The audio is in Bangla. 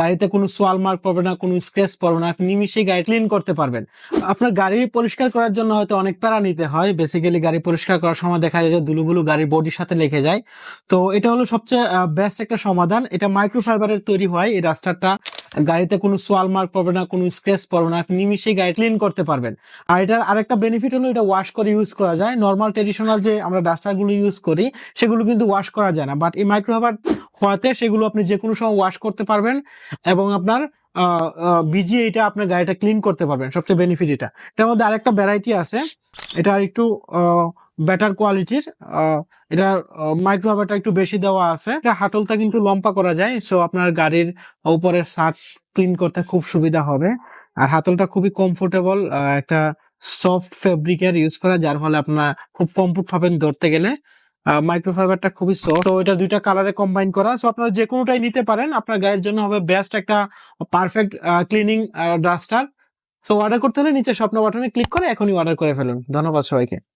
গাড়িতে কোনো সোয়াল মার্ক পড়বে না, কোনো স্ক্র্যাচ পড়বে না, আপনি নিমিশেই গাড়ি ক্লিন করতে পারবেন। আপনার গাড়ি পরিষ্কার করার জন্য হয়তো অনেক প্যারা নিতে হয়। বেসিক্যালি গাড়ি পরিষ্কার করার সময় দেখা যায় যে ধুলোগুলো গাড়ির বডির সাথে লেগে যায়। তো এটা হলো সবচেয়ে বেস্ট একটা সমাধান। এটা মাইক্রোফাইবারের তৈরি হয়। এই ডাস্টারটা গাড়িতে কোনো সোয়াল মার্ক পড়বে না, কোনো স্ক্র্যাচ পড়বে না। আপনি নিমিশেই গাড়ি ক্লিন করতে পারবেন। আর এটার আরেকটা বেনিফিট হলো এটা ওয়াশ করে ইউজ করা যায়। নর্মাল ট্রেডিশনাল যে আমরা ডাস্টারগুলো ইউজ করি, সেগুলো কিন্তু ওয়াশ করা যায় না। বাট এই মাইক্রোফাইবার হওয়াতে সেগুলো আপনি যে কোনো সময় ওয়াশ করতে পারবেন এবং আপনার বিজি এটা আপনার গাড়িটা ক্লিন করতে পারবেন, সবচেয়ে বেনিফিট এটা। এটার মধ্যে আরেকটা ভ্যারাইটি আছে, এটা আর একটু বেটার কোয়ালিটির এটা মাইক্রোফাইবারটা একটু বেশি দেওয়া আছে। এটা হাতলটা কিন্তু লম্বা করা যায় সো আপনার গাড়ির উপরের সাট ক্লিন করতে খুব সুবিধা হবে। আর হাতলটা খুবই কমফোর্টেবল একটা সফট ফেব্রিকের ইউজ করা, যার ফলে আপনার খুব কমফোর্ট পাবেন ধরতে গেলে। মাইক্রোফাইবারটা খুবই সফট তো এটা দুইটা কালারে কম্বাইন করা। সো আপনারা যে কোনোটাই নিতে পারেন। আপনার গায়ের জন্য হবে বেস্ট একটা perfect cleaning duster so order করতে হলে নিচে স্বপ্ন বাটনে ক্লিক করে এখনই অর্ডার করে ফেলুন। ধন্যবাদ সবাইকে।